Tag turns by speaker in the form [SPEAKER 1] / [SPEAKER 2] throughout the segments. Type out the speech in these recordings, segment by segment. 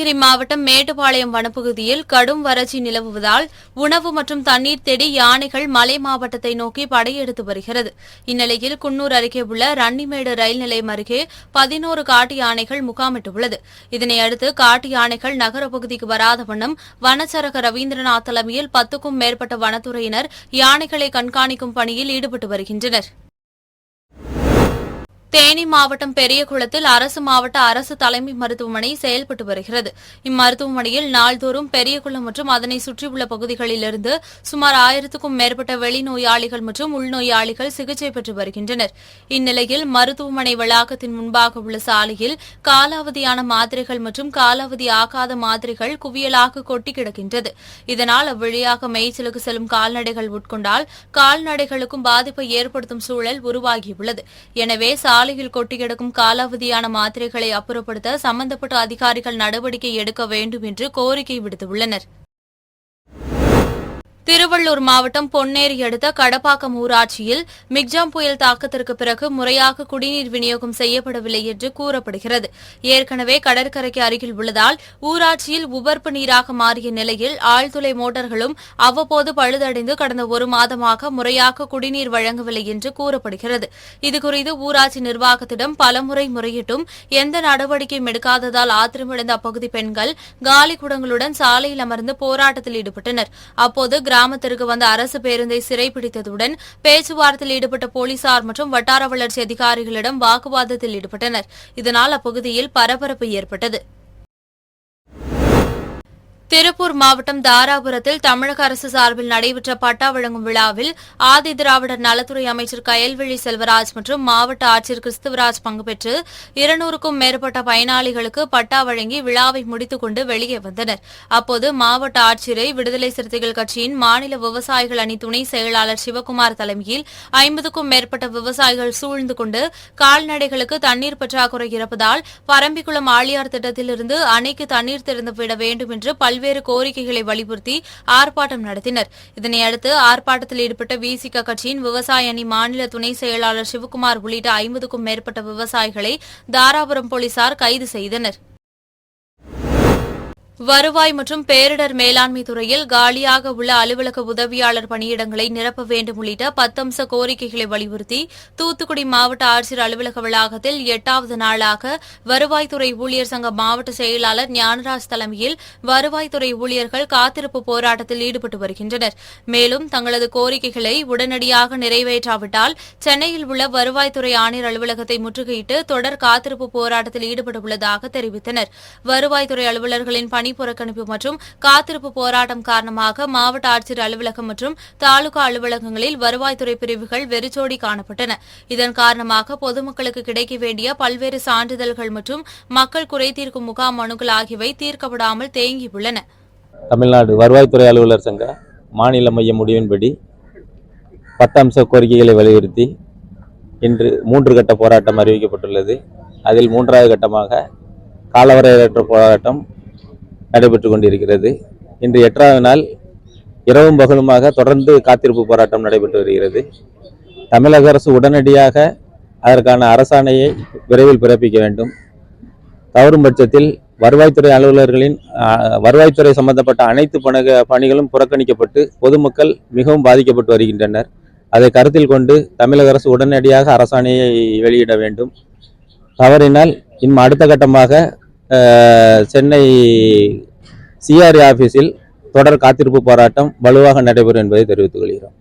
[SPEAKER 1] நீலகிரி மாவட்டம் மேட்டுப்பாளையம் வனப்பகுதியில் கடும் வறட்சி நிலவுவதால் உணவு மற்றும் தண்ணீர் தேடி யானைகள் மலை மாவட்டத்தை நோக்கி படையெடுத்து வருகிறது. இந்நிலையில் குன்னூர் அருகே உள்ள ரன்னிமேடு ரயில் நிலையம் அருகே பதினோரு காட்டு யானைகள் முகாமிட்டுள்ளது. இதனையடுத்து காட்டு யானைகள் நகர பகுதிக்கு வராத வண்ணம் வனச்சரக ரவீந்திரநாத் தலைமையில் பத்துக்கும் மேற்பட்ட வனத்துறையினர் யானைகளை கண்காணிக்கும் பணியில் ஈடுபட்டு வருகின்றனர். தேனி மாவட்டம் பெரியகுளத்தில் அரசு மாவட்ட அரசு தலைமை மருத்துவமனை செயல்பட்டு வருகிறது. இம்மருத்துவமனையில் நாள்தோறும் பெரியகுளம் மற்றும் அதனை சுற்றியுள்ள பகுதிகளிலிருந்து சுமார் ஆயிரத்துக்கும் மேற்பட்ட வெளிநோயாளிகள் மற்றும் உள்நோயாளிகள் சிகிச்சை பெற்று வருகின்றனர். இந்நிலையில் மருத்துவமனை வளாகத்தின் முன்பாக உள்ள சாலையில் காலாவதியான மாத்திரைகள் மற்றும் காலாவதி ஆகாத மாத்திரைகள் குவியலாக கொட்டி கிடக்கின்றது. இதனால் அவ்வழியாக மேய்ச்சலுக்கு செல்லும் கால்நடைகள் உட்கொண்டால் கால்நடைகளுக்கும் பாதிப்பை ஏற்படுத்தும் சூழல் உருவாகியுள்ளது. எனவே சாலையில் கொட்டியெடுக்கும் காலாவதியான மாத்திரைகளை அப்புறப்படுத்த சம்பந்தப்பட்ட அதிகாரிகள் நடவடிக்கை எடுக்க வேண்டும் என்று கோரிக்கை விடுத்துள்ளனர். திருவள்ளூர் மாவட்டம் பொன்னேரி அடுத்த கடப்பாக்கம் ஊராட்சியில் மிக்ஜாம் புயல் தாக்கத்திற்கு பிறகு முறையாக குடிநீர் விநியோகம் செய்யப்படவில்லை என்று கூறப்படுகிறது. ஏற்கனவே கடற்கரைக்கு அருகில் உள்ளதால் ஊராட்சியில் உபர்ப்பு நீராக மாறிய நிலையில் ஆழ்துளை மோட்டார்களும் அவ்வப்போது பழுதடைந்து கடந்த ஒரு மாதமாக முறையாக குடிநீர் வழங்கவில்லை என்று கூறப்படுகிறது. இதுகுறித்து ஊராட்சி நிர்வாகத்திடம் பலமுறை முறையிட்டும் எந்த நடவடிக்கையும் எடுக்காததால் ஆத்திரமடைந்த அப்பகுதி பெண்கள் காலி குடங்களுடன் சாலையில் அமர்ந்து போராட்டத்தில் ஈடுபட்டனர். அப்போது கிராமத்திற்கு வந்த அரசு பேருந்தை சிறைப்பிடித்ததுடன் பேச்சுவார்த்தையில் ஈடுபட்ட போலீசார் மற்றும் வட்டார வளர்ச்சி அதிகாரிகளிடம் வாக்குவாதத்தில் ஈடுபட்டனர். இதனால் அப்பகுதியில் பரபரப்பு ஏற்பட்டது. திருப்பூர் மாவட்டம் தாராபுரத்தில் தமிழக அரசு சார்பில் நடைபெற்ற பட்டா வழங்கும் விழாவில் ஆதி திராவிடர் நலத்துறை அமைச்சர் கயல்விழி செல்வராஜ் மற்றும் மாவட்ட ஆட்சியர் கிறிஸ்துவராஜ் பங்கு பெற்று இருநூறுக்கும் மேற்பட்ட பயனாளிகளுக்கு பட்டா வழங்கி விழாவை முடித்துக் கொண்டு வெளியே வந்தனர். அப்போது மாவட்ட ஆட்சியரை விடுதலை சிறுத்தைகள் கட்சியின் மாநில விவசாயிகள் அணி துணை செயலாளர் சிவக்குமார் தலைமையில் ஐம்பதுக்கும் மேற்பட்ட விவசாயிகள் சூழ்ந்து கொண்டு கால்நடைகளுக்கு தண்ணீர் பற்றாக்குறை இருப்பதால் பரம்பிக்குளம் ஆழியார் திட்டத்திலிருந்து அணைக்கு தண்ணீர் திறந்துவிட வேண்டும் என்று பல்வேறு கோரிக்கைகளை வலியுறுத்தி ஆர்ப்பாட்டம் நடத்தினர். இதனையடுத்து ஆர்ப்பாட்டத்தில் ஈடுபட்ட விசிக கட்சியின் விவசாய அணி மாநில துணை செயலாளர் சிவக்குமார் உள்ளிட்ட ஐம்பதுக்கும் மேற்பட்ட விவசாயிகளை தாராபுரம் போலீசார் கைது செய்தனர். வருவாய் மற்றும் பேரிடர் மேலாண்மை துறையில் காலியாக உள்ள அலுவலக உதவியாளர் பணியிடங்களை நிரப்ப வேண்டும் உள்ளிட்ட பத்தம்ச கோரிக்கைகளை வலியுறுத்தி தூத்துக்குடி மாவட்ட ஆட்சியர் அலுவலக வளாகத்தில் எட்டாவது நாளாக வருவாய்த்துறை ஊழியர் சங்க மாவட்ட செயலாளர் ஞானராஜ் தலைமையில் வருவாய்த்துறை ஊழியர்கள் காத்திருப்பு போராட்டத்தில் ஈடுபட்டு வருகின்றனர். மேலும் தங்களது கோரிக்கைகளை உடனடியாக நிறைவேற்றாவிட்டால் சென்னையில் உள்ள வருவாய்த்துறை ஆணையர் அலுவலகத்தை முற்றுகையிட்டு தொடர் காத்திருப்பு போராட்டத்தில் ஈடுபட்டுள்ளதாக தெரிவித்தனர். வருவாய்த்துறை அலுவலர்களின் பணி புறக்கணிப்பு மற்றும் காத்திருப்பு போராட்டம் காரணமாக மாவட்ட ஆட்சியர் அலுவலகம் மற்றும் தாலுகா அலுவலகங்களில் வருவாய்த்துறை பிரிவுகள் வெறிச்சோடி காணப்பட்டன. இதன் காரணமாக பொதுமக்களுக்கு கிடைக்க வேண்டிய பல்வேறு சான்றிதழ்கள் மற்றும் மக்கள் குறைதீர்க்கும் முகாம் மனுக்கள் ஆகியவை தீர்க்கப்படாமல் தேங்கியுள்ளன.
[SPEAKER 2] தமிழ்நாடு வருவாய்த்துறை அலுவலர் சங்க மாநில மைய முடிவின்படி பத்து கோரிக்கைகளை வலியுறுத்தி இன்று மூன்று கட்ட போராட்டம் அறிவிக்கப்பட்டுள்ளது. அதில் மூன்றாவது கட்டமாக காலவரையற்ற போராட்டம் நடைபெற்று கொண்டிருக்கிறது. இன்று எட்டாவது நாள் இரவும் பகலுமாக தொடர்ந்து காத்திருப்பு போராட்டம் நடைபெற்று வருகிறது. தமிழக அரசு உடனடியாக அதற்கான அரசாணையை விரைவில் பிறப்பிக்க வேண்டும். தவறும் பட்சத்தில் வருவாய்த்துறை அலுவலர்களின் வருவாய்த்துறை சம்பந்தப்பட்ட அனைத்து பணக பணிகளும் புறக்கணிக்கப்பட்டு பொதுமக்கள் மிகவும் பாதிக்கப்பட்டு வருகின்றனர். அதை கருத்தில் கொண்டு தமிழக அரசு உடனடியாக அரசாணையை வெளியிட வேண்டும். தவறினால் இன்னும் அடுத்த கட்டமாக சென்னை சிஆர்ஏ ஆஃபீஸில் தொடர் காத்திருப்பு போராட்டம் வலுவாக நடைபெறும் என்பதை தெரிவித்துக் கொள்கிறோம்.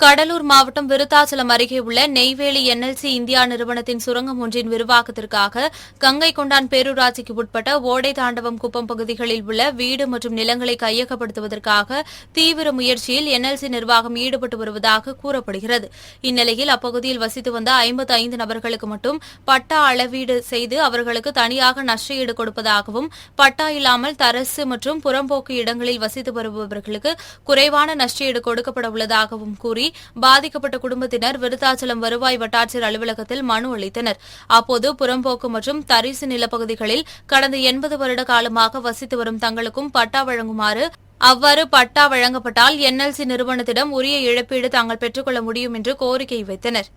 [SPEAKER 1] கடலூர் மாவட்டம் விருத்தாச்சலம் அருகே உள்ள நெய்வேலி என்எல்சி இந்தியா நிறுவனத்தின் சுரங்கம் ஒன்றின் விரிவாக்கத்திற்காக கங்கை கொண்டான் பேரூராட்சிக்கு உட்பட்ட ஓடை தாண்டவம் குப்பம் பகுதிகளில் உள்ள வீடு மற்றும் நிலங்களை கையகப்படுத்துவதற்காக தீவிர முயற்சியில் என்எல்சி நிர்வாகம் ஈடுபட்டு வருவதாக கூறப்படுகிறது. இந்நிலையில் அப்பகுதியில் வசித்து வந்த ஐம்பத்தி ஐந்து நபர்களுக்கு மட்டும் பட்டா அளவீடு செய்து அவர்களுக்கு தனியாக நஷ்டஈடு கொடுப்பதாகவும் பட்டா இல்லாமல் தரசு மற்றும் புறம்போக்கு இடங்களில் வசித்து வருபவர்களுக்கு குறைவான நஷ்டஈடு கொடுக்கப்பட உள்ளதாகவும் கூறி பாதிக்கப்பட்ட குடும்பத்தினர் விருத்தாச்சலம் வருவாய் வட்டாட்சியர் அலுவலகத்தில் மனு அளித்தனர். அப்போது புறம்போக்கு மற்றும் தரிசு நிலப்பகுதிகளில் கடந்த எண்பது வருட காலமாக வசித்து வரும் தங்களுக்கும் பட்டா வழங்குமாறு அவ்வாறு பட்டா வழங்கப்பட்டால் என்எல்சி நிறுவனத்திடம் உரிய இழப்பீடு தாங்கள் பெற்றுக்கொள்ள முடியும் என்று கோரிக்கை வைத்தனர்.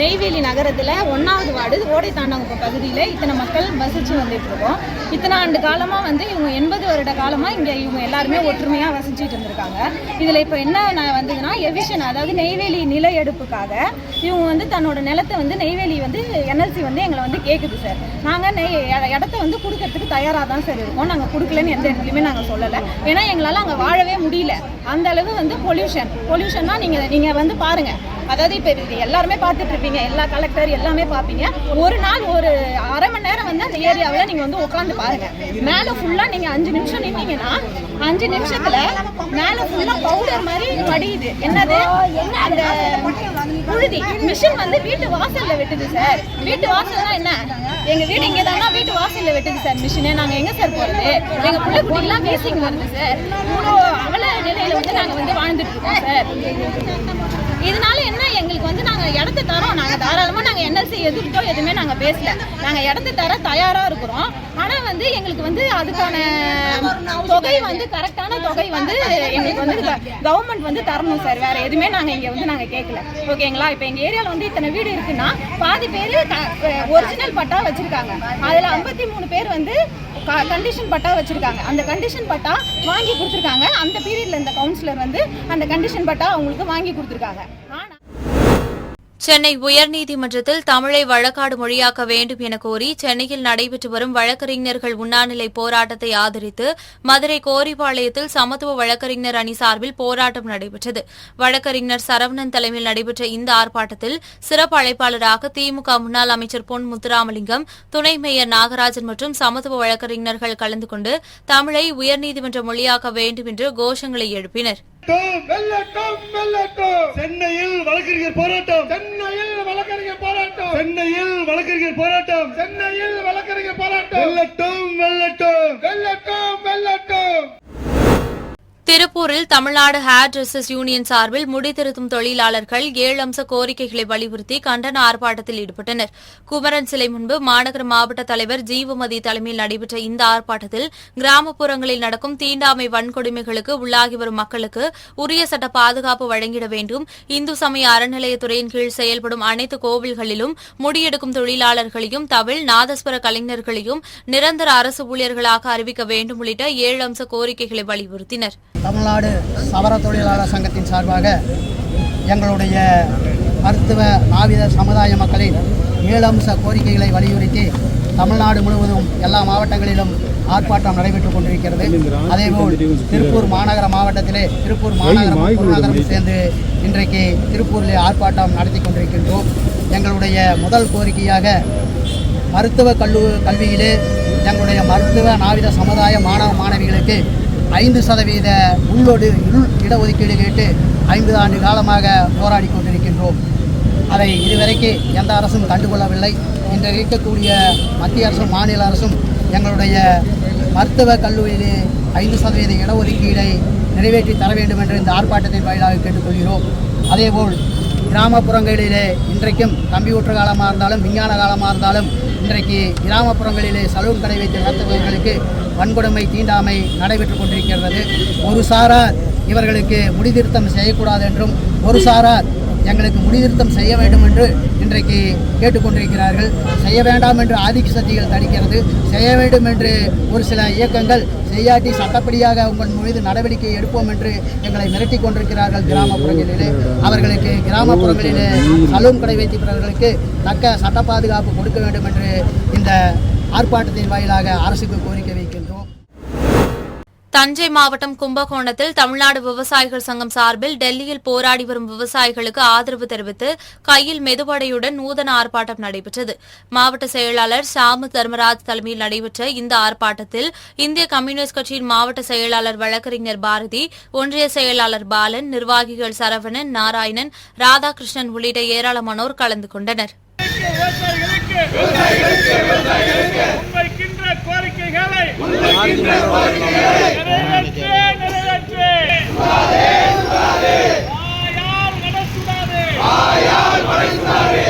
[SPEAKER 3] நெய்வேலி நகரத்தில் ஒன்றாவது வார்டு ஓடை தாண்டவங்க பகுதியில் இத்தனை மக்கள் வசித்து வந்துட்டு இருக்கோம். இத்தனை ஆண்டு காலமாக வந்து இவங்க எண்பது வருட காலமாக இங்கே இவங்க எல்லாருமே ஒற்றுமையாக வசிச்சுட்டு இருந்திருக்காங்க. இதில் இப்போ என்ன நான் வந்ததுன்னா எவிஷன் அதாவது நெய்வேலி நில எடுப்புக்காக இவங்க வந்து தன்னோட நிலத்தை வந்து நெய்வேலி வந்து என்எல்சி வந்து எங்களை வந்து கேட்குது சார். நாங்கள் நெய் இடத்த வந்து கொடுக்கறதுக்கு தயாராக தான் சார் இருக்கோம். நாங்கள் கொடுக்கலன்னு எந்த இடத்துலையுமே நாங்கள் சொல்லலை. ஏன்னா எங்களால் அங்கே வாழவே முடியல. அந்த அளவு வந்து பொல்யூஷன் பொல்யூஷன்னா நீங்கள் நீங்கள் வந்து பாருங்கள் அதாவது இப்போ இது எல்லாருமே பார்த்துட்டு இருப்பீங்க எல்லா கலெக்டர் எல்லாமே பார்ப்பீங்க. ஒரு நாள் ஒரு அரை மணி நேரம் வந்து அந்த ஏரியாவில் நீங்கள் வந்து உட்காந்து பாருங்க. மேலே ஃபுல்லாக நீங்கள் அஞ்சு நிமிஷம் நின்னீங்கன்னா அஞ்சு நிமிஷத்தில் மேலே ஃபுல்லாக பவுடர் மாதிரி படியுது. என்னது? அந்த புழுதி. மிஷின் வந்து வீட்டு வாசல்ல வெட்டுது சார் வீட்டு வாசல்னா என்ன? எங்க வீடு இங்கே தானா? வீட்டு வாசல்ல வெட்டுது சார் மிஷினே நாங்க எங்க சார் போறது? எங்க பிள்ளை குட்டிலாம் வீசிங் வருது சார் அவ்வளோ அவல நிலையில வந்து நாங்க வந்து வாழ்ந்துட்டு இருக்கோம் சார் இதனால என்ன? எங்களுக்கு வந்து நாங்க இடத்த தரோம். நாங்க தாராளமா நாங்க என்எல்சி எதிர்த்தோ எதுவுமே நாங்க பேசல. நாங்க இடத்த தர தயாரா இருக்கிறோம். ஆனா வந்து எங்களுக்கு வந்து அதுக்கான தொகை வந்து கரெக்டான தொகை வந்து எங்களுக்கு வந்து கவர்மெண்ட் வந்து தரணும் சார் வேற எதுவுமே நாங்க இங்க வந்து நாங்க கேட்கல ஓகேங்களா இப்போ எங்க ஏரியால வந்து இத்தனை வீடு இருக்குன்னா பாதி பேர் ஒரிஜினல் பட்டா வச்சிருக்காங்க. அதுல ஐம்பத்தி மூணு பேர் வந்து கண்டிஷன் பட்டா வச்சுருக்காங்க. அந்த கண்டிஷன் பட்டா வாங்கி கொடுத்துருக்காங்க. அந்த பீரியட்ல இந்த கவுன்சிலர் வந்து அந்த கண்டிஷன் பட்டா அவங்களுக்கு வாங்கி கொடுத்துருக்காங்க. ஆனால்
[SPEAKER 1] சென்னை உயர்நீதிமன்றத்தில் தமிழை வழக்காடு மொழியாக்க வேண்டும் என கோரி சென்னையில் நடைபெற்று வரும் வழக்கறிஞர்கள் உண்ணாநிலை போராட்டத்தை ஆதரித்து மதுரை கோரிபாளையத்தில் சமத்துவ வழக்கறிஞர் அணி சார்பில் போராட்டம் நடைபெற்றது. வழக்கறிஞர் சரவணன் தலைமையில் நடைபெற்ற இந்த ஆர்ப்பாட்டத்தில் சிறப்பு அழைப்பாளராக திமுக முன்னாள் அமைச்சர் பொன் முத்துராமலிங்கம் துணை மேயர் நாகராஜன் மற்றும் சமத்துவ வழக்கறிஞர்கள் கலந்து கொண்டு தமிழை உயர்நீதிமன்ற மொழியாக்க வேண்டும் என்று கோஷங்களை எழுப்பினர்.
[SPEAKER 4] சென்னையில் வழக்கறிஞர் போராட்டம். சென்னையில் வழக்கறிஞர் போராட்டம். சென்னையில் வழக்கறிஞர் போராட்டம். சென்னையில் வழக்கறிஞர் போராட்டம்.
[SPEAKER 1] திருப்பூரில் தமிழ்நாடு ஹேர் டிரெஸஸ் யூனியன் சார்பில் முடித்திருத்தும் தொழிலாளர்கள் ஏழு அம்ச கோரிக்கைகளை வலியுறுத்தி கண்டன ஆர்ப்பாட்டத்தில் ஈடுபட்டனர். குமரன் சிலை முன்பு மாநகர மாவட்ட தலைவர் ஜீவமதி தலைமையில் நடைபெற்ற இந்த ஆர்ப்பாட்டத்தில் கிராமப்புறங்களில் நடக்கும் தீண்டாமை வன்கொடுமைகளுக்கு உள்ளாகி வரும் மக்களுக்கு உரிய சட்ட பாதுகாப்பு வழங்கிட வேண்டும். இந்து சமய அறநிலையத்துறையின் கீழ் செயல்படும் அனைத்து கோவில்களிலும் முடியெடுக்கும் தொழிலாளர்களையும் தமிழ் நாதஸ்வர கலைஞர்களையும் நிரந்தர அரசு ஊழியர்களாக அறிவிக்க வேண்டும் உள்ளிட்ட ஏழு அம்ச கோரிக்கைகளை வலியுறுத்தினர்.
[SPEAKER 5] தமிழ்நாடு சவர தொழிலாளர் சங்கத்தின் சார்பாக எங்களுடைய மருத்துவ நாவித சமுதாய மக்களின் ஏழு அம்ச கோரிக்கைகளை வலியுறுத்தி தமிழ்நாடு முழுவதும் எல்லா மாவட்டங்களிலும் ஆர்ப்பாட்டம் நடைபெற்றுக் கொண்டிருக்கிறது. அதேபோல் திருப்பூர் மாநகர மாவட்டத்திலே திருப்பூர் மாநகரம் புறநகரம் சேர்ந்து இன்றைக்கு திருப்பூரிலே ஆர்ப்பாட்டம் நடத்தி கொண்டிருக்கின்றோம். எங்களுடைய முதல் கோரிக்கையாக மருத்துவ கல்லு கல்வியிலே எங்களுடைய மருத்துவ நாவித சமுதாய மாணவ மாணவிகளுக்கு ஐந்து சதவீத உள்ளோடு உள் இடஒதுக்கீடு கேட்டு ஐம்பது ஆண்டு காலமாக போராடி கொண்டிருக்கின்றோம். அதை இதுவரைக்கு எந்த அரசும் கண்டுகொள்ளவில்லை. இன்று இருக்கக்கூடிய மத்திய அரசும் மாநில அரசும் எங்களுடைய மருத்துவ கல்லூரியிலே ஐந்து சதவீத இடஒதுக்கீடை நிறைவேற்றி தர வேண்டும் என்று இந்த ஆர்ப்பாட்டத்தின் வாயிலாக கேட்டுக்கொள்கிறோம். அதேபோல் கிராமப்புறங்களிலே இன்றைக்கும் கம்ப்யூட்டர் காலமாக இருந்தாலும் விஞ்ஞான காலமாக இருந்தாலும் இன்றைக்கு கிராமப்புறங்களிலே சலூன் கடை வைத்து நடத்துபவர்களுக்கு வன்கொடுமை தீண்டாமை நடைபெற்றுக் கொண்டிருக்கிறது. ஒரு சாரார் இவர்களுக்கு முடிதிருத்தம் செய்யக்கூடாது என்றும் ஒரு சாரார் எங்களுக்கு முடிதிருத்தம் செய்ய வேண்டும் என்று இன்றைக்கு கேட்டுக்கொண்டிருக்கிறார்கள். செய்ய வேண்டாம் என்று ஆதிக்க சக்திகள் தடுக்கிறது. செய்ய வேண்டும் என்று ஒரு சில இயக்கங்கள் செய்யாட்டி சட்டப்படியாக உங்கள் மீது நடவடிக்கை எடுப்போம் என்று எங்களை மிரட்டி கொண்டிருக்கிறார்கள் கிராமப்புறங்களிலே. அவர்களுக்கு கிராமப்புறங்களிலே சலூன் கடை வைத்திருப்பவர்களுக்கு தக்க சட்ட பாதுகாப்பு கொடுக்க வேண்டும் என்று இந்த ஆர்ப்பாட்டத்தின் வாயிலாக அரசுக்கு கோரிக்கை வைக்கும்
[SPEAKER 1] தஞ்சை மாவட்டம் கும்பகோணத்தில் தமிழ்நாடு விவசாயிகள் சங்கம் சார்பில் டெல்லியில் போராடி வரும் விவசாயிகளுக்கு ஆதரவு தெரிவித்து கையில் மெதுவடையுடன் நூதன ஆர்ப்பாட்டம் நடைபெற்றது மாவட்ட செயலாளர் சாமு தர்மராஜ் தலைமையில் நடைபெற்ற இந்த ஆர்ப்பாட்டத்தில் இந்திய கம்யூனிஸ்ட் கட்சியின் மாவட்ட செயலாளர் வழக்கறிஞர் பாரதி ஒன்றிய செயலாளர் பாலன் நிர்வாகிகள் சரவணன் நாராயணன் ராதாகிருஷ்ணன் உள்ளிட்ட ஏராளமானோர் கலந்து கொண்டனர்
[SPEAKER 4] கோரிக்கைகளை நிறைவேற்று நிறைவேற்று வாயால் நடசுடாதே வாயால் நடசுடாதே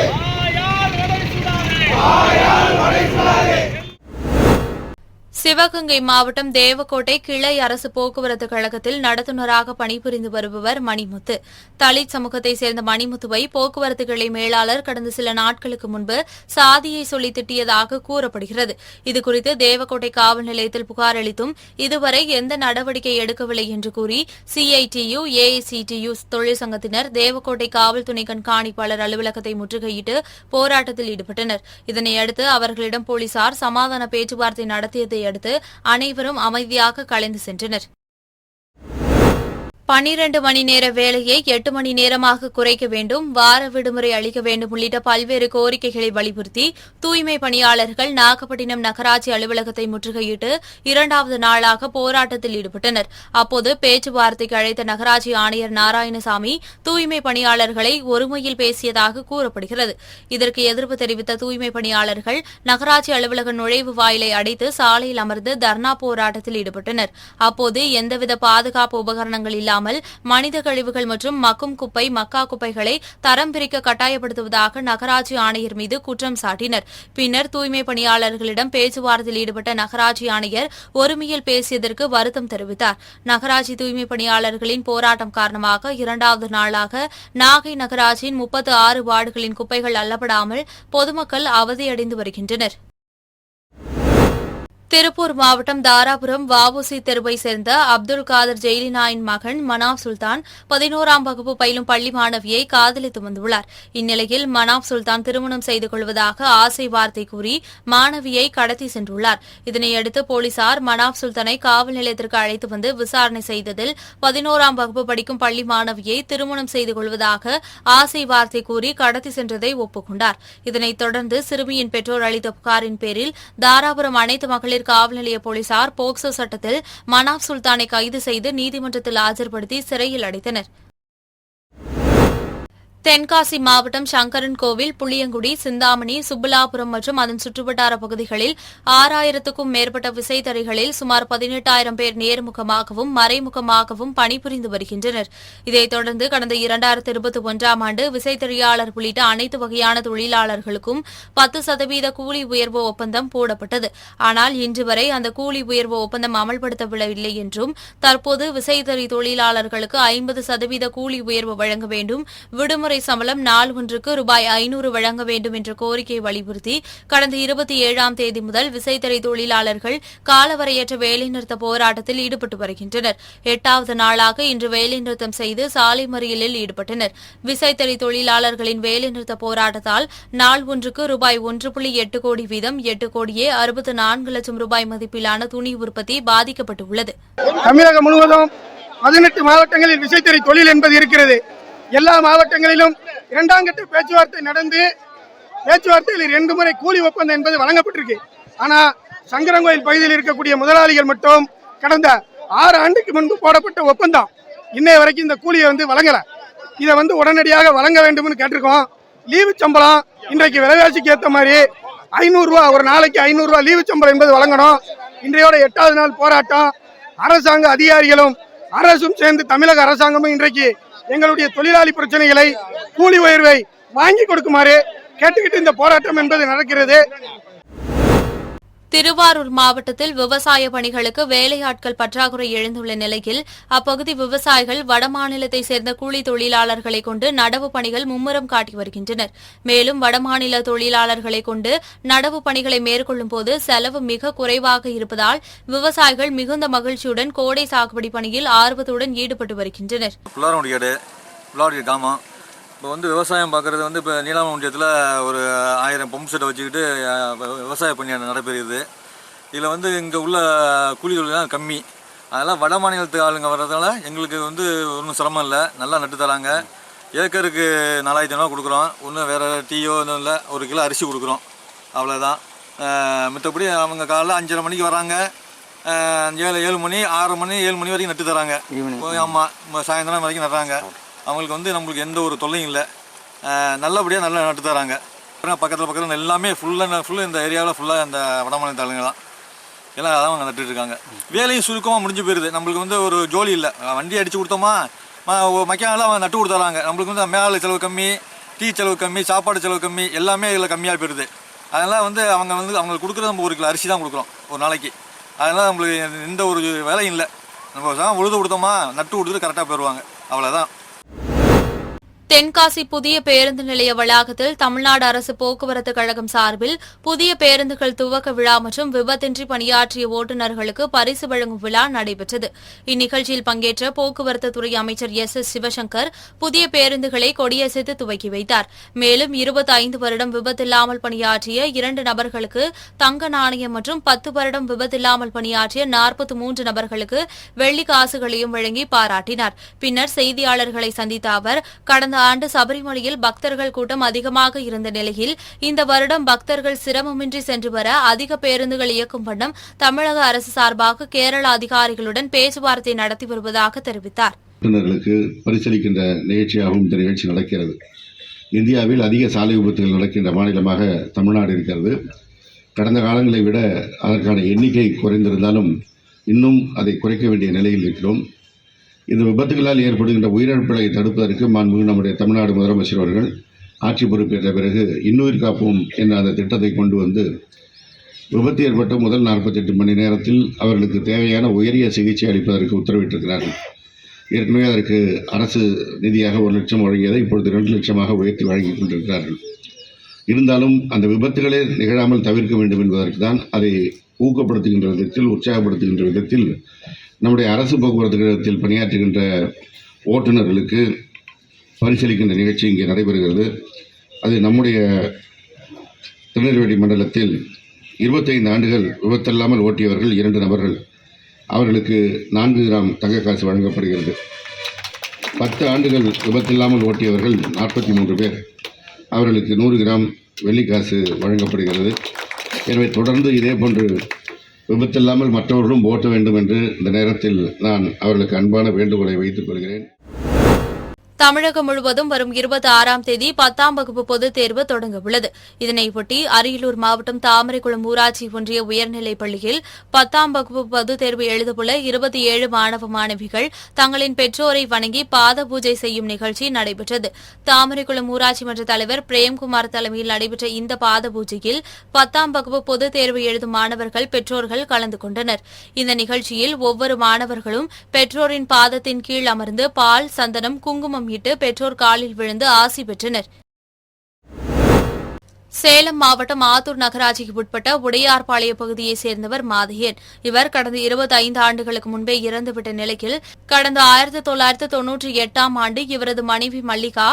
[SPEAKER 1] சிவகங்கை மாவட்டம் தேவக்கோட்டை கிளை அரசு போக்குவரத்து கழகத்தில் நடத்துனராக பணிபுரிந்து வருபவர் மணிமுத்து. தலித் சமூகத்தைச் சேர்ந்த மணிமுத்துவை போக்குவரத்து கிளை மேலாளர் கடந்த சில நாட்களுக்கு முன்பு சாதியை சொல்லி திட்டியதாக கூறப்படுகிறது. இதுகுறித்து தேவக்கோட்டை காவல் நிலையத்தில் புகார் அளித்தும் இதுவரை எந்த நடவடிக்கை எடுக்கவில்லை என்று கூறி சிஐடியு ஏஐசிடியு தொழிற்சங்கத்தினர் தேவக்கோட்டை காவல் துணை கண்காணிப்பாளர் அலுவலகத்தை முற்றுகையிட்டு போராட்டத்தில் ஈடுபட்டனர். இதனையடுத்து அவர்களிடம் போலீசார் சமாதான பேச்சுவார்த்தை நடத்தியதை அடுத்து அனைவரும் அமைதியாக கலைந்து சென்றனர். பனிரண்டு மணி நேர வேலையை எட்டு மணி நேரமாக குறைக்க வேண்டும் வார விடுமுறை அளிக்க வேண்டும் உள்ளிட்ட பல்வேறு கோரிக்கைகளை வலியுறுத்தி தூய்மை பணியாளர்கள் நாகப்பட்டினம் நகராட்சி அலுவலகத்தை முற்றுகையிட்டு இரண்டாவது நாளாக போராட்டத்தில் ஈடுபட்டனர். அப்போது பேச்சுவார்த்தைக்கு அழைத்த நகராட்சி ஆணையர் நாராயணசாமி தூய்மை பணியாளர்களை ஒருமையில் பேசியதாக கூறப்படுகிறது. இதற்கு எதிர்ப்பு தெரிவித்த தூய்மை பணியாளர்கள் நகராட்சி அலுவலக நுழைவு வாயிலை அடைத்து சாலையில் அமர்ந்து தர்ணா போராட்டத்தில் ஈடுபட்டனர். அப்போது எந்தவித பாதுகாப்பு உபகரணங்கள் இல்லாமல் மனித கழிவுகள் மற்றும் மக்கும் குப்பை மக்கா குப்பைகளை தரம் பிரிக்க கட்டாயப்படுத்துவதாக நகராட்சி ஆணையர் மீது குற்றம் சாட்டினர். பின்னர் தூய்மை பணியாளர்களிடம் பேச்சுவார்த்தையில் ஈடுபட்ட நகராட்சி ஆணையர் ஒருமையில் பேசியதற்கு வருத்தம் தெரிவித்தார். நகராட்சி தூய்மை பணியாளர்களின் போராட்டம் காரணமாக இரண்டாவது நாளாக நாகை நகராட்சியின் முப்பத்து ஆறு வார்டுகளின் குப்பைகள் அள்ளப்படாமல் பொதுமக்கள் அவதியடைந்து வருகின்றனர். திருப்பூர் மாவட்டம் தாராபுரம் வாவுசி தெருவை சேர்ந்த அப்துல் காதர் ஜெயிலினாயின் மகன் மனாப் சுல்தான் பதினோராம் வகுப்பு பயிலும் பள்ளி மாணவியை காதலித்து வந்துள்ளார். இந்நிலையில் மனாப் சுல்தான் திருமணம் செய்து கொள்வதாக ஆசை வார்த்தை கூறி மாணவியை கடத்தி சென்றுள்ளார். இதனையடுத்து போலீசார் மனாப் சுல்தானை காவல் நிலையத்திற்கு அழைத்து வந்து விசாரணை செய்ததில் பதினோராம் வகுப்பு படிக்கும் பள்ளி மாணவியை திருமணம் செய்து கொள்வதாக ஆசை வார்த்தை கூறி கடத்தி சென்றதை ஒப்புக்கொண்டார். இதனைத் தொடர்ந்து சிறுமியின் பெற்றோர் அளித்த புகாரின் பேரில் தாராபுரம் அனைத்து மகளிர் காவல் நிலைய போலீசார் போக்சோ சட்டத்தில் மனாப் சுல்தானை கைது செய்து நீதிமன்றத்தில் ஆஜர்படுத்தி சிறையில் அடைத்தனர். தென்காசி மாவட்டம் சங்கரன் கோவில் புளியங்குடி சிந்தாமணி சுப்புலாபுரம் மற்றும் அதன் சுற்றுவட்டார பகுதிகளில் ஆறாயிரத்துக்கும் மேற்பட்ட விசைத்தறிகளில் சுமார் பதினெட்டாயிரம் பேர் நேர்முகமாகவும் மறைமுகமாகவும் பணிபுரிந்து வருகின்றனர். இதைத் தொடர்ந்து கடந்த இரண்டாயிரத்து இருபத்தி ஒன்றாம் ஆண்டு விசைத்தறியாளர் உள்ளிட்ட அனைத்து வகையான தொழிலாளர்களுக்கும் பத்து சதவீத கூலி உயர்வு ஒப்பந்தம் போடப்பட்டது. ஆனால் இன்று வரை அந்த கூலி உயர்வு ஒப்பந்தம் அமல்படுத்தப்படவில்லை என்றும் தற்போது விசைத்தறி தொழிலாளர்களுக்கு ஐம்பது சதவீத கூலி உயர்வு வழங்க வேண்டும் விடுமுறை சம்பளம் நாள் ஒன்றுக்கு ரூபாய் ஐநூறு வழங்க வேண்டும் என்ற கோரிக்கையை வலியுறுத்தி கடந்த இருபத்தி ஏழாம் தேதி முதல் விசைத்தறி தொழிலாளர்கள் காலவரையற்ற வேலைநிறுத்த போராட்டத்தில் ஈடுபட்டு வருகின்றனர். எட்டாவது நாளாக இன்று வேலைநிறுத்தம் செய்து சாலை மறியலில் ஈடுபட்டனர். விசைத்தறி தொழிலாளர்களின் வேலைநிறுத்த போராட்டத்தால் நாள் ஒன்றுக்கு ரூபாய் ஒன்று புள்ளி எட்டு கோடி வீதம் எட்டு கோடியே அறுபத்து நான்கு லட்சம் ரூபாய் மதிப்பிலான துணி உற்பத்தி பாதிக்கப்பட்டுள்ளது.
[SPEAKER 6] தமிழகம் முழுவதும் பதினெட்டு மாவட்டங்களில் விசைத்தறி தொழில் என்பது இருக்கிறது. எல்லா மாவட்டங்களிலும் இரண்டாம் கட்ட பேச்சுவார்த்தை நடந்து பேச்சுவார்த்தையில் இரண்டு முறை கூலி ஒப்பந்தம் என்பது வழங்கப்பட்டிருக்கு. ஆனால் சங்கரங்கோயில் பகுதியில் இருக்கக்கூடிய முதலாளிகள் மட்டும் கடந்த ஆறு ஆண்டுக்கு முன்பு போடப்பட்ட ஒப்பந்தம். இன்னைய வரைக்கும் இந்த கூலியை வந்து வழங்கலை. இதை வந்து உடனடியாக வழங்க வேண்டும்னு கேட்டிருக்கோம். லீவு சம்பளம் இன்றைக்கு விலைவாசிக்கு ஏற்ற மாதிரி ஐநூறுரூவா ஒரு நாளைக்கு ஐநூறுரூவா லீவு சம்பளம் என்பது வழங்கணும். இன்றையோட எட்டாவது நாள் போராட்டம். அரசாங்க அதிகாரிகளும் அரசும் சேர்ந்து தமிழக அரசாங்கமும் இன்றைக்கு எங்களுடைய தொழிலாளி பிரச்சனைகளை கூலி உயர்வை வாங்கி கொடுக்குமாறு கேட்டுக்கிட்டு இந்த போராட்டம் என்பது நடக்கிறது.
[SPEAKER 1] திருவாரூர் மாவட்டத்தில் விவசாய பணிகளுக்கு வேலையாட்கள் பற்றாக்குறை எழுந்துள்ள நிலையில் அப்பகுதி விவசாயிகள் வடமாநிலத்தை சேர்ந்த கூலி தொழிலாளர்களை கொண்டு நடவு பணிகள் மும்முரம் காட்டி வருகின்றனர். மேலும் வடமாநில தொழிலாளர்களை கொண்டு நடவு பணிகளை மேற்கொள்ளும் போது செலவு மிக குறைவாக இருப்பதால் விவசாயிகள் மிகுந்த மகிழ்ச்சியுடன் கோடை சாகுபடி பணியில் ஆர்வத்துடன் ஈடுபட்டு வருகின்றனர்.
[SPEAKER 7] இப்போ வந்து விவசாயம் பார்க்குறது வந்து இப்போ நீலாம ஒன்றியத்தில் ஒரு ஆயிரம் பம்பு செட்டை வச்சுக்கிட்டு விவசாய பணி நடைபெறுகிறது. இதில் வந்து இங்கே உள்ள கூலி தொழிலாம் கம்மி. அதெல்லாம் வட மாநிலத்து ஆளுங்க வர்றதால எங்களுக்கு வந்து ஒன்றும் சிரமம் இல்லை. நல்லா நட்டு தராங்க. ஏக்கருக்கு நாலாயிரத்தி ஐநூறுவா கொடுக்குறோம். ஒன்றும் வேறு டீயோ ஒன்றும் இல்லை. ஒரு கிலோ அரிசி கொடுக்குறோம். அவ்வளோதான் மற்றபடி அவங்க காலைல அஞ்சரை மணிக்கு வராங்க. ஏழு ஏழு மணி ஆறு மணி ஏழு மணி வரைக்கும் நட்டு தராங்க. ஆமாம் சாயந்தரம் வரைக்கும் நடுறாங்க. அவங்களுக்கு வந்து நம்மளுக்கு எந்த ஒரு தொல்லையும் இல்லை. நல்லபடியாக நல்லா நட்டு தராங்க. பக்கத்தில் பக்கத்தில் எல்லாமே ஃபுல்லாக ஃபுல்லாக இந்த ஏரியாவில் ஃபுல்லாக அந்த வடமாநில ஆளுங்க தான். எல்லாம் அதான் அவங்க நட்டுட்டு இருக்காங்க. வேலையும் சுருக்கமாக முடிஞ்சு போயிருது. நம்மளுக்கு வந்து ஒரு ஜோலி இல்லை. வண்டி அடித்து கொடுத்தோமா மக்காலாம் அவங்க நட்டு கொடுத்துறாங்க. நம்மளுக்கு வந்து மேலே செலவு கம்மி டீ செலவு கம்மி சாப்பாடு செலவு கம்மி எல்லாமே இதில் கம்மியாக போயிடுது அதெல்லாம் வந்து அவங்க வந்து அவங்களுக்கு கொடுக்குறது நம்ம ஒரு கிலோ அரிசி தான் கொடுக்குறோம் ஒரு நாளைக்கு. அதனால் நம்மளுக்கு எந்த ஒரு வேலையும் இல்லை. நம்ம தான் உழுது கொடுத்தோமா நட்டு கொடுத்துட்டு கரெக்டாக போயிடுவாங்க அவ்வளோதான்
[SPEAKER 1] தென்காசி புதிய பேருந்து நிலைய வளாகத்தில் தமிழ்நாடு அரசு போக்குவரத்து கழகம் சார்பில் புதிய பேருந்துகள் துவக்க விழா மற்றும் விபத்தின்றி பணியாற்றிய ஓட்டுநர்களுக்கு பரிசு வழங்கும் விழா நடைபெற்றது. இந்நிகழ்ச்சியில் பங்கேற்ற போக்குவரத்து துறை அமைச்சர் எஸ். எஸ். சிவசங்கர் புதிய பேருந்துகளை கொடியசைத்து துவக்கி வைத்தார். மேலும் இருபத்தி ஐந்து வருடம் விபத்தில்லாமல் பணியாற்றிய இரண்டு நபர்களுக்கு தங்க நாணயம் மற்றும் பத்து வருடம் விபத்தில்லாமல் பணியாற்றிய நாற்பத்தி மூன்று நபர்களுக்கு வெள்ளி காசுகளையும் வழங்கி பாராட்டினார். பின்னர் செய்தியாளர்களை சந்தித்த அவர் கடந்த ஆண்டு சபரிமலையில் பக்தர்கள் கூட்டம் அதிகமாக இருந்த நிலையில் இந்த வருடம் பக்தர்கள் சிரமமின்றி சென்று வர அதிக பேருந்துகள் இயக்கும் வண்ணம் தமிழக அரசு சார்பாக கேரள அதிகாரிகளுடன் பேச்சுவார்த்தை நடத்தி வருவதாக தெரிவித்தார்.
[SPEAKER 8] பரிசளிக்கின்ற நிகழ்ச்சியாகவும் இந்த நிகழ்ச்சி நடக்கிறது. இந்தியாவில் அதிக சாலை விபத்துகள் நடக்கின்ற மாநிலமாக தமிழ்நாடு இருக்கிறது. கடந்த காலங்களை விட அதற்கான எண்ணிக்கை குறைந்திருந்தாலும் இன்னும் அதை குறைக்க வேண்டிய நிலையில் இருக்கிறோம். இந்த விபத்துகளால் ஏற்படுகின்ற உயிரிழப்புகளை தடுப்பதற்கு மாண்புமிகு நம்முடைய தமிழ்நாடு முதலமைச்சர் அவர்கள் ஆட்சி பொறுப்பேற்ற பிறகு இன்னுயிர் காப்போம் என்ற அந்த திட்டத்தை கொண்டு வந்து விபத்து ஏற்பட்ட முதல் நாற்பத்தெட்டு மணி நேரத்தில் அவர்களுக்கு தேவையான உயரிய சிகிச்சை அளிப்பதற்கு உத்தரவிட்டிருக்கிறார்கள். ஏற்கனவே அதற்கு அரசு நிதியாக ஒரு லட்சம் வழங்கியதை இப்பொழுது இரண்டு லட்சமாக உயர்த்தி வழங்கி கொண்டிருக்கிறார்கள். இருந்தாலும் அந்த விபத்துகளே நிகழாமல் தவிர்க்க வேண்டும் என்பதற்கு தான் அதை ஊக்கப்படுத்துகின்ற விதத்தில் உற்சாகப்படுத்துகின்ற விதத்தில் நம்முடைய அரசு போக்குவரத்து கழகத்தில் பணியாற்றுகின்ற ஓட்டுநர்களுக்கு பரிசளிக்கின்ற நிகழ்ச்சி இங்கே நடைபெறுகிறது. அது நம்முடைய திருநெல்வேலி மண்டலத்தில் இருபத்தைந்து ஆண்டுகள் விபத்தல்லாமல் ஓட்டியவர்கள் இரண்டு நபர்கள். அவர்களுக்கு நான்கு கிராம் தங்க காசு வழங்கப்படுகிறது. பத்து ஆண்டுகள் விபத்தில்லாமல் ஓட்டியவர்கள் நாற்பத்தி மூன்று பேர். அவர்களுக்கு நூறு கிராம் வெள்ளிக்காசு வழங்கப்படுகிறது. எனவே தொடர்ந்து இதே போன்று விபத்தில்லாமல் மற்றவர்களும் ஓட்ட வேண்டும் என்று இந்த நேரத்தில் நான் அவர்களுக்கு அன்பான வேண்டுகோளை வைத்துக் கொள்கிறேன்.
[SPEAKER 1] தமிழகம் முழுவதும் வரும் இருபத்தி ஆறாம் தேதி பத்தாம் வகுப்பு பொதுத் தேர்வு தொடங்கவுள்ளது. இதனையொட்டி அரியலூர் மாவட்டம் தாமரைக்குளம் ஊராட்சி ஒன்றிய உயர்நிலைப் பள்ளியில் பத்தாம் வகுப்பு பொதுத் தேர்வு எழுதவுள்ள இருபத்தி ஏழு மாணவ மாணவிகள் தங்களின் பெற்றோரை வணங்கி பாத பூஜை செய்யும் நிகழ்ச்சி நடைபெற்றது. தாமரைக்குளம் ஊராட்சி மன்ற தலைவர் பிரேம்குமார் தலைமையில் நடைபெற்ற இந்த பாத பூஜையில் பத்தாம் வகுப்பு பொதுத் தேர்வு எழுதும் மாணவர்கள் பெற்றோர்கள் கலந்து கொண்டனர். இந்த நிகழ்ச்சியில் ஒவ்வொரு மாணவர்களும் பெற்றோரின் பாதத்தின் கீழ் அமர்ந்து பால் சந்தனம் குங்குமம் இட்டு பெற்றோர் காலில் விழுந்து ஆசி பெற்றனர். சேலம் மாவட்டம் ஆத்தூர் நகராட்சிக்கு உட்பட்ட உடையார்பாளைய பகுதியைச் சேர்ந்தவர் மாதையன். இவர் கடந்த இருபத்தி ஐந்து ஆண்டுகளுக்கு முன்பே இறந்துவிட்ட நிலையில் கடந்த ஆயிரத்தி தொள்ளாயிரத்து தொன்னூற்றி எட்டாம் ஆண்டு இவரது மனைவி மல்லிகா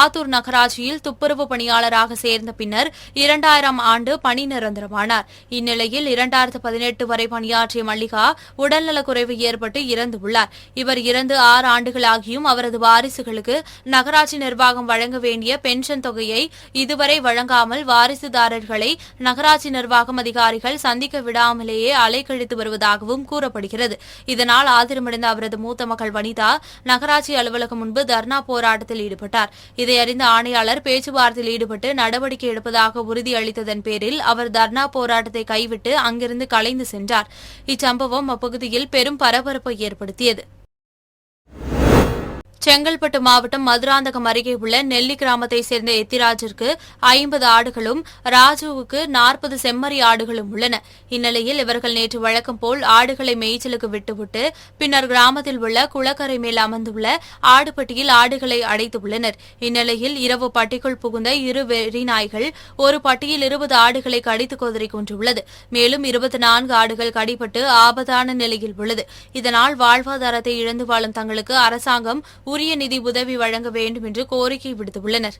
[SPEAKER 1] ஆத்தூர் நகராட்சியில் துப்புரவு பணியாளராக சேர்ந்த பின்னர் இரண்டாயிரம் ஆண்டு பணி நிரந்தரமானார். இந்நிலையில் இரண்டாயிரத்து பதினெட்டு வரை பணியாற்றிய மல்லிகா உடல்நலக்குறைவு ஏற்பட்டு இறந்துள்ளார் இவர் இறந்து ஆறு ஆண்டுகளாகியும் அவரது வாரிசுகளுக்கு நகராட்சி நிர்வாகம் வழங்க வேண்டிய பென்ஷன் தொகையை இதுவரை வழங்காமல் வாரிசுதாரர்களை நகராட்சி நிர்வாகம் அதிகாரிகள் சந்திக்க விடாமலேயே அலைக்கழித்து வருவதாகவும் கூறப்படுகிறது. இதனால் ஆத்திரமடைந்த அவரது மூத்த மகள் வனிதா நகராட்சி அலுவலகம் முன்பு தர்ணா போராட்டத்தில் ஈடுபட்டார். இதை அறிந்த ஆணையாளர் பேச்சுவார்த்தையில் ஈடுபட்டு நடவடிக்கை எடுப்பதாக உறுதியளித்ததன் பேரில் அவர் தர்ணா போராட்டத்தை கைவிட்டு அங்கிருந்து கலைந்து சென்றார். இச்சம்பவம் அப்பகுதியில் பெரும் பரபரப்பை ஏற்படுத்தியது. செங்கல்பட்டு மாவட்டம் மதுராந்தகம் அருகே உள்ள நெல்லி கிராமத்தைச் சேர்ந்த எத்திராஜிற்கு ஐம்பது ஆடுகளும் ராஜுவுக்கு நாற்பது செம்மறி ஆடுகளும் உள்ளன. இந்நிலையில் இவர்கள் நேற்று வழக்கம் போல் ஆடுகளை மேய்ச்சலுக்கு விட்டுவிட்டு பின்னர் கிராமத்தில் உள்ள குளக்கரை மேல் அமர்ந்துள்ள ஆடுபட்டியில் ஆடுகளை அடைத்துள்ளனர் இந்நிலையில் இரவு பட்டிக்குள் புகுந்த இரு வெறி நாய்கள் ஒரு பட்டியில் இருபது ஆடுகளை கடித்து கொதறி கொண்டுள்ளது மேலும் இருபத்தி நான்கு ஆடுகள் கடிபட்டு ஆபத்தான நிலையில் உள்ளது. இதனால் வாழ்வாதாரத்தை இழந்து வாழும் தங்களுக்கு அரசாங்கம் உரிய நிதி உதவி வழங்க வேண்டும் என்று கோரிக்கை விடுத்துள்ளனர்.